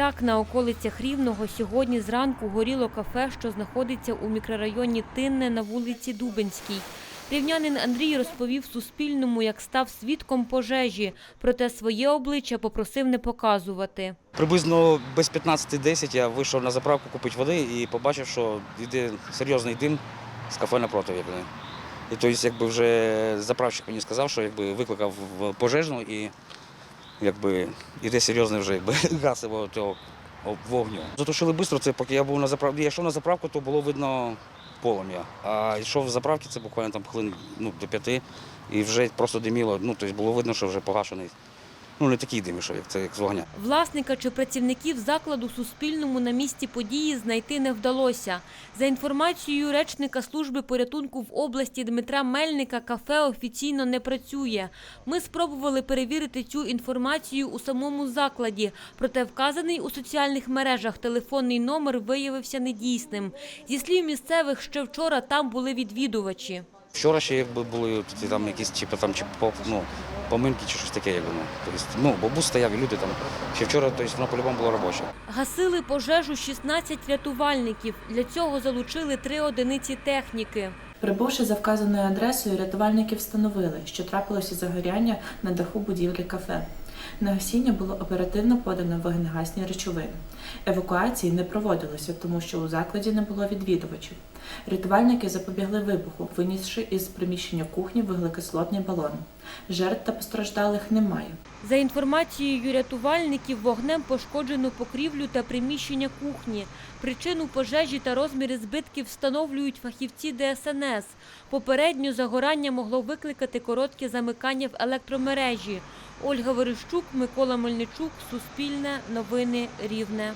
Так, на околицях Рівного сьогодні зранку горіло кафе, що знаходиться у мікрорайоні Тинне на вулиці Дубенській. Рівнянин Андрій розповів Суспільному, як став свідком пожежі, проте своє обличчя попросив не показувати. Приблизно без 15.10 я вийшов на заправку купити води і побачив, що йде серйозний дим з кафе напроти. Якби. І тобто, якби вже заправщик мені сказав, що якби викликав пожежну і якби іде серйозний вже якби його цього вогню. Затушили швидко, це поки я був на заправці. Я йшов на заправку, то було видно полум'я. А йшов з заправки, це буквально там хвилин ну, до п'яти, і вже просто диміло. Ну, тобто було видно, що вже погашений. Ну, не такий дим, що як це як з вогня. Власника чи працівників закладу Суспільному на місці події знайти не вдалося. За інформацією речника служби порятунку в області Дмитра Мельника, кафе офіційно не працює. Ми спробували перевірити цю інформацію у самому закладі, проте вказаний у соціальних мережах телефонний номер виявився недійсним. Зі слів місцевих, ще вчора там були відвідувачі. Вчора ще якби були ті там якісь чи там чи ну, поминки чи щось таке, якби ну. Тобто, ну, бабус стояв і люди там. Ще вчора, тобто, вона по-любому було робоче. Гасили пожежу 16 рятувальників. Для цього залучили три одиниці техніки. Прибувши за вказаною адресою, рятувальники встановили, що трапилося загоряння на даху будівлі кафе. На гасіння було оперативно подано вогнегасні речовини. Евакуації не проводилося, тому що у закладі не було відвідувачів. Рятувальники запобігли вибуху, винісши із приміщення кухні вуглекислотний балон. Жертв та постраждалих немає. За інформацією рятувальників, вогнем пошкоджено покрівлю та приміщення кухні. Причину пожежі та розміри збитків встановлюють фахівці ДСНС. Попередньо загорання могло викликати коротке замикання в електромережі. Ольга Верещук, Микола Мельничук, Суспільне, Новини Рівне.